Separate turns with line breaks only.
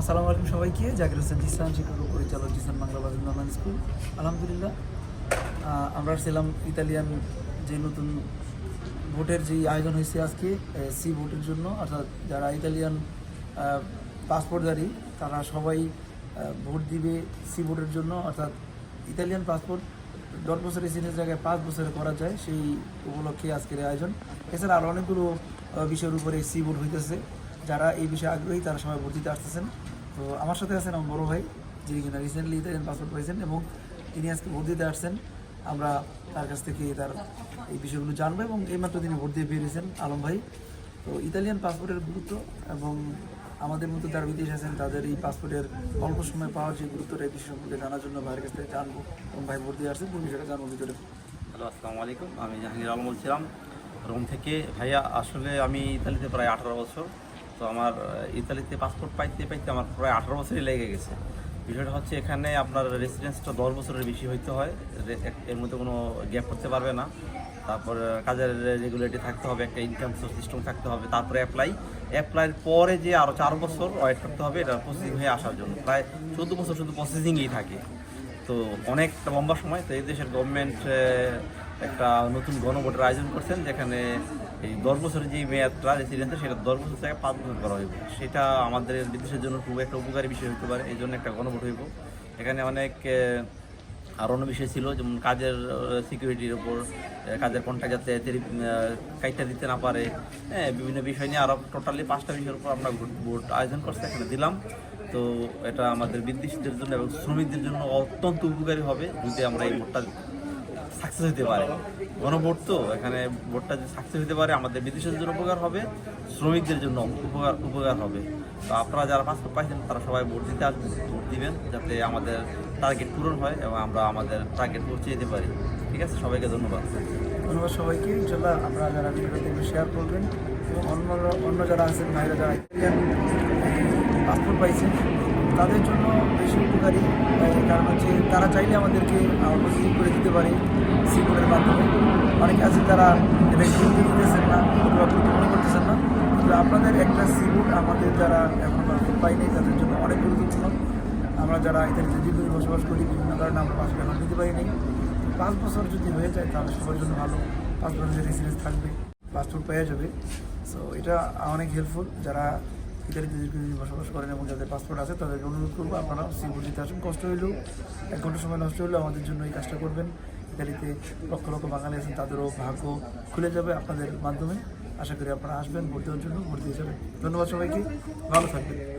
আসসালামু আলাইকুম সবাইকে। জাকির হোসেন জিসান, শিক্ষক পরিচালক জিসান বাংলা বাজার নর্মাল স্কুল। আলহামদুলিল্লাহ আমরা ছিলাম ইতালিয়ান যে নতুন ভোটের যে আয়োজন হয়েছে আজকে সি ভোটের জন্য, অর্থাৎ যারা ইতালিয়ান পাসপোর্টধারী, তারা সবাই ভোট দিবে সি ভোটের জন্য, অর্থাৎ ইতালিয়ান পাসপোর্ট দশ বছর রেসিডেন্স জায়গায় পাঁচ বছরে করা যায়, সেই উপলক্ষে আজকের আয়োজন। এছাড়া আরও অনেকগুলো বিষয়ের উপরে সি ভোট হইতেছে। যারা এই বিষয়ে আগ্রহী, তারা সবাই ভোট দিতে আসতেছেন। তো আমার সাথে আছেন আমার বড় ভাই, যিনি কিনা রিসেন্টলি ইতালিয়ান পাসপোর্ট পেয়েছেন এবং তিনি আজকে ভোট দিতে আসছেন। আমরা তার কাছ থেকে তার এই বিষয়গুলো জানব এবং এইমাত্র তিনি ভোট দিয়ে বেরিয়েছেন আলম ভাই। তো ইতালিয়ান পাসপোর্টের গুরুত্ব এবং আমাদের মতো যারা বিদেশ আছেন, তাদের এই পাসপোর্টের অল্প সময় পাওয়ার যে গুরুত্বটা, এই বিষয় সম্পর্কে জানার জন্য ভাইয়ের কাছ থেকে জানব। এবং ভাই ভোট দিয়ে আসছেন পুরো বিষয়টা জানব ভিতরে।
হ্যালো, আসসালামু আলাইকুম। আমি জাহাঙ্গীর আলম বলছিলাম। রোম থেকে। ভাইয়া, আসলে আমি ইতালিতে প্রায় আঠারো বছর। তো আমার ইতালিতে পাসপোর্ট পাইতে পাইতে আমার প্রায় আঠারো বছরই লেগে গেছে। বিষয়টা হচ্ছে এখানে আপনার রেসিডেন্সটা দশ বছরের বেশি হইতে হয়। এর মধ্যে কোনো গ্যাপ করতে পারবে না। তারপর কাজের রেগুলেটি থাকতে হবে, একটা ইনকাম সিস্টেম থাকতে হবে, তারপরে অ্যাপ্লাই অ্যাপ্লাইয়ের পরে যে আরও চার বছর ওয়েট করতে হবে, এটা প্রসেসিং হয়ে আসার জন্য। প্রায় চোদ্দ বছর শুধু প্রসেসিংয়েই থাকে। তো অনেকটা লম্বা সময়, তো এই দেশের গভর্নমেন্ট একটা নতুন গণভোটের আয়োজন করছেন, যেখানে এই দশ বছরের যে মেয়াদটা রেসিডেন্সের সেটা দশ বছর থেকে পাঁচ বছর করা হইব। সেটা আমাদের বিদেশের জন্য খুব একটা উপকারী বিষয় হতে পারে, এই জন্য একটা গণভোট হইব। এখানে অনেক আর অন্য বিষয় ছিল, যেমন কাজের সিকিউরিটির ওপর কাজের কন্ট্রাক্ট যাতে কাইটটা দিতে না পারে হ্যাঁ বিভিন্ন বিষয় নিয়ে আরও টোটালি পাঁচটা বিষয়ের উপর আমরা ভোট- আয়োজন করছি এখানে দিলাম। তো এটা আমাদের বিদেশিদের জন্য এবং শ্রমিকদের জন্য অত্যন্ত উপকারী হবে, যদি আমরা এই ভোটটা সাকসেস হতে পারে। গণভোট তো এখানে ভোটটা যদি সাকসেস হতে পারে, আমাদের বিদেশের জন্য উপকার হবে, শ্রমিকদের জন্য উপকার উপকার হবে। তো আপনারা যারা পাসপোর্ট পাইছেন, তারা সবাই ভোট দিতে আসবেন ভোট দিবেন, যাতে আমাদের টার্গেট পূরণ হয় এবং আমরা আমাদের টার্গেট পৌঁছে যেতে পারি। ঠিক আছে? সবাইকে ধন্যবাদ।
ধন্যবাদ সবাইকে। ইনশাল্লাহ আপনারা যারা ভিডিওটা শেয়ার করবেন। এবং অন্য অন্য যারা আছেন, ভাইরা যারা পাসপোর্ট পাইছেন তাদের জন্য বেশি উপকারী কারণ হচ্ছে তারা চাইলে আমাদেরকে প্রসেসিং করে দিতে পারে সিকিউরের মাধ্যমে। অনেকে আছে তারা এটা দিতেছেন না অথবা মনে করতেছেন না। কিন্তু আপনাদের একটা সিকিউর আমাদের যারা এখন পাইনি তাদের জন্য অনেক গুরুত্বপূর্ণ। আমরা যারা ইতালিতে দীর্ঘদিন বসবাস করি, বিভিন্ন কারণে আমরা পাসপোর্ট এখন নিতে পারিনি পাঁচ বছর যদি হয়ে যায়, তাহলে সবার জন্য ভালো। পাঁচ বছরের রেসিডেন্স থাকবে পাসপোর্ট পেয়ে যাবে। সো এটা অনেক হেল্পফুল যারা ইতালিতে দীর্ঘদিন বসবাস করেন এবং যাদের পাসপোর্ট আছে, তাদেরকে অনুরোধ করব আপনারা সিম্পল দিতে আসুন। কষ্ট হইলেও, এক ঘণ্টা সময় নষ্ট হলেও আমাদের জন্য এই কাজটা করবেন। ইতালিতে লক্ষ লক্ষ বাঙালি আছেন, তাদেরও ভাগ্য খুলে যাবে আপনাদের মাধ্যমে। আশা করি আপনারা আসবেন, ভর্তি হওয়ার জন্য ভর্তি দিয়ে যাবেন। ধন্যবাদ সবাইকে, ভালো থাকবেন।